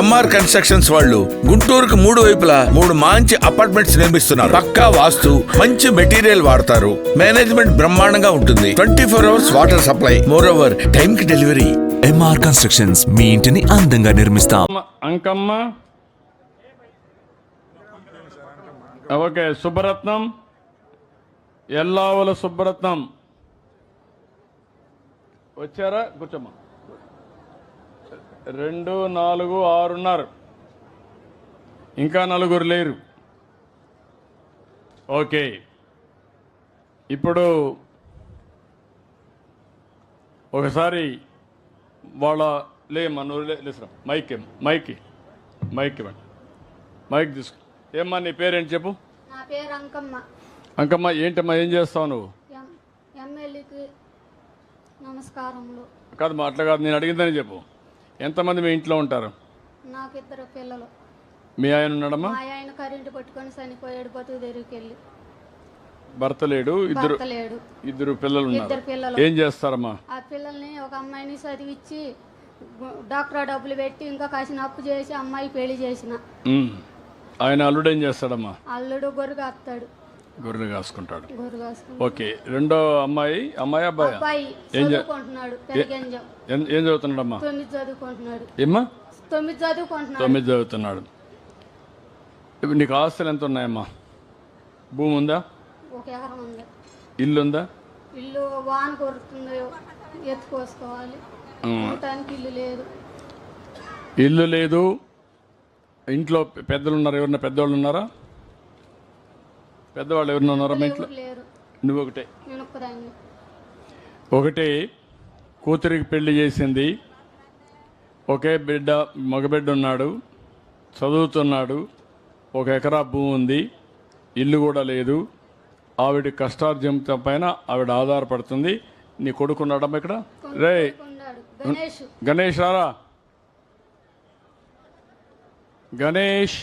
MR constructions వాళ్ళు గుంటూరుకు మూడు వైపులా మూడు మంచి అపార్ట్మెంట్స్ నిర్మిస్తున్నారు. పక్కా వాస్తు మంచి మెటీరియల్ వాడతారు. మేనేజ్మెంట్ బ్రహ్మాండంగా ఉంటుంది. Twenty four hours water supply. More over time కి డెలివరీ ఎంఆర్ కన్స్ట్రక్షన్స్ మీ ఇంటిని అందంగా నిర్మిస్తాం. అమ్మ, అంకమ్మ. ఓకే సుబ్బరత్నం ఎల్లావుల సుబ్బరత్నం వచ్చారా? కూర్చోమ్మా. రెండు నాలుగు ఆరున్నారు. ఇంకా నలుగురు లేరు. ఓకే. ఇప్పుడు ఒకసారి వాళ్ళ లే- లేసురా మైక్. మైక్. మైక్ ఇవ్వండి. మైక్ తీసుకో. ఏమ్మా నీ పేరేంటి చెప్పు? నా పేరు అంకమ్మ. అంకమ్మ ఏంటమ్మా ఏం చేస్తావు నువ్వు? ఎమ్మెల్యేకి నమస్కారములు. కాదు అట్లా కాదు నేను అడిగిందని చెప్పు. ఎంతమంది మీ ఇంట్లో ఉంటారు? నాకు ఇద్దరు పిల్లలు. మీ ఆయన ఉన్నాడమ్మా? మా ఆయన కరెంటు పట్టుకొని చనిపోయాడు బతుకు తెరుగుకి వెళ్ళి భర్త లేడు ఇద్దరు భర్త లేడు ఇద్దరు పిల్లలు ఉన్నారు. ఇద్దరు పిల్లలు. ఏం చేస్తారమ్మా? ఆ పిల్లల్ని ఒక అమ్మాయిని చదివించి గు- డాక్టర్ డబ్బులు పెట్టి ఇంకా కాసిన అప్పు చేసి అమ్మాయి పెళ్ళి చేసిన. ఉమ్. ఆయన అల్లుడు ఏం చేస్తాడమ్మా? అల్లుడు గొర్రెగా అత్తాడు గొర్రెలు కాసుకుంటాడు. ఓకే రెండో అమ్మాయి అమ్మాయి అబ్బాయి? ఏం ఏం తొమ్మిది చదువుకుంటున్నాడు. ఏమ్మా? తొమ్మిది చదువుతున్నాడు. ఇప్పుడు నీకు ఆస్తులు ఎంత ఉన్నాయమ్మా? భూమి ఉందా? ఇల్లు ఉందా? ఇల్లు వాన కొడుతుంది ఎత్తుకోసుకోవాలి. ఇల్లు లేదు. ఇల్లు లేదు. ఇంట్లో పెద్దలు ఉన్నారు? ఎవరన్నా పెద్దవాళ్ళు ఉన్నారా? పెద్దవాళ్ళు ఎవరన్నా ఉన్నారా మీ ఇంట్లో? ఎవరు నువ్వు ఒకటే ఒకటి కూతురికి పెళ్ళి చేసింది. ఒకే బిడ్డ మగబిడ్డ ఉన్నాడు. చదువుతున్నాడు. ఒక ఎకరా భూమి ఉంది. ఇల్లు కూడా లేదు. ఆవిడ కష్టార్జంతం పైన ఆవిడ ఆధారపడుతుంది. నీ కొడుకున్నాడమ్మా ఇక్కడ? రే గణేష్ రారా? గణేష్!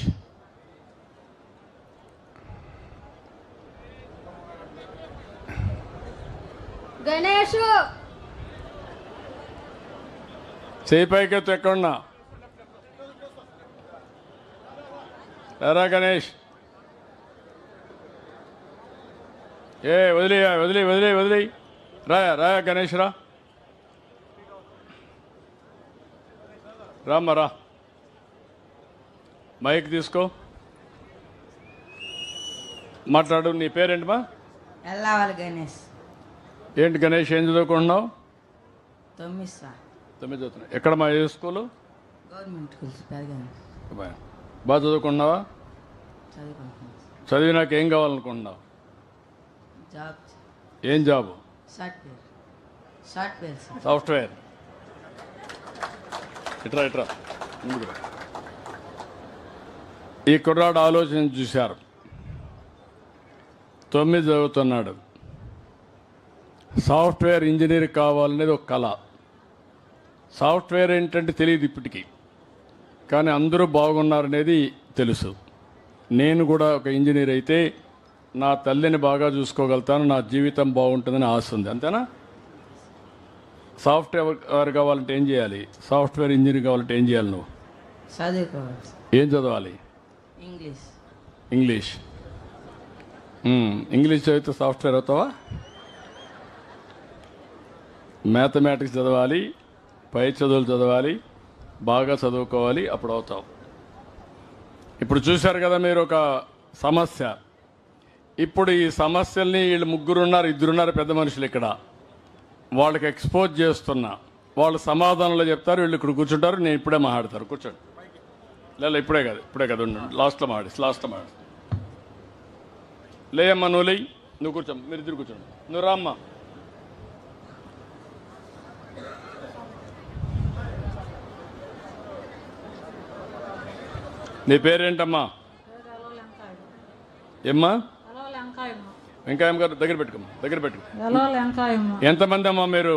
గణేష్! చేయి పైకెత్తు ఎక్కడున్నా? రారా గణేష్! ఏ వదిలే వదిలే వదిలే వదిలే. రా రా గణేష్ రా. రామ్మా రా. మైక్ తీసుకో. మాట్లాడు నీ పేరేంటమ్మా ఎల్లావాలి గణేష్. ఏంటి గణేష్ ఏం చదువుకుంటున్నావు? తొమ్మిది సార్. తొమ్మిది చదువుతున్నావు. ఎక్కడ మా ఏ స్కూలు? గవర్నమెంట్ పెరగాను బాగా చదువుకున్నావా చదువుకుంటున్నాను చదివినాక ఏం కావాలనుకుంటున్నావు? జాబ్. ఏం జాబు? సాఫ్ట్వేర్. Software software. ఇట్రా ఇట్రా. ఈ కుర్రాడు ఆలోచన చూశారు. తొమ్మిది చదువుతున్నాడు. సాఫ్ట్వేర్ ఇంజనీర్ కావాలనేది ఒక కళ. సాఫ్ట్వేర్ ఏంటంటే తెలియదు ఇప్పటికీ. కానీ అందరూ బాగున్నారనేది తెలుసు. నేను కూడా ఒక ఇంజనీర్ అయితే నా తల్లిని బాగా చూసుకోగలుగుతాను నా జీవితం బాగుంటుందని ఆశ ఉంది. అంతేనా? సాఫ్ట్వేర్ కావాలంటే ఏం చేయాలి? సాఫ్ట్వేర్ ఇంజనీర్ కావాలంటే ఏం చేయాలి నువ్వు? చదువుకోవాలి. ఏం చదవాలి? ఇంగ్లీష్. ఇంగ్లీష్. ఇంగ్లీష్ చదివితే సాఫ్ట్వేర్ అవుతావా? మ్యాథమెటిక్స్ చదవాలి పై చదువులు చదవాలి బాగా చదువుకోవాలి అప్పుడు అవుతావు ఇప్పుడు చూశారు కదా మీరు ఒక సమస్య. ఇప్పుడు ఈ సమస్యల్ని వీళ్ళు ముగ్గురున్నారు ఇద్దరున్నారు పెద్ద మనుషులు ఇక్కడ. వాళ్ళకి ఎక్స్పోజ్ చేస్తున్నా వాళ్ళు సమాధానంలో చెప్తారు వీళ్ళు ఇక్కడ కూర్చుంటారు నేను ఇప్పుడే మాట్లాడతారు కూర్చోండి. లేదా ఇప్పుడే కాదు ఇప్పుడే కదా ఉండండి. లాస్ట్లో మాట్లాడి లాస్ట్లో మాట్లాడు. లేయమ్మా నువ్వు లేయి నువ్వు కూర్చో మీరు ఇద్దరు కూర్చోండి. నువ్వు రామ్మా. నీ పేరేంటమ్మా? ఏమ్మా? వెంకాయమ్మ గారు దగ్గర పెట్టుకోమ్మా దగ్గర పెట్టుకో. ఎంతమంది అమ్మా మీరు?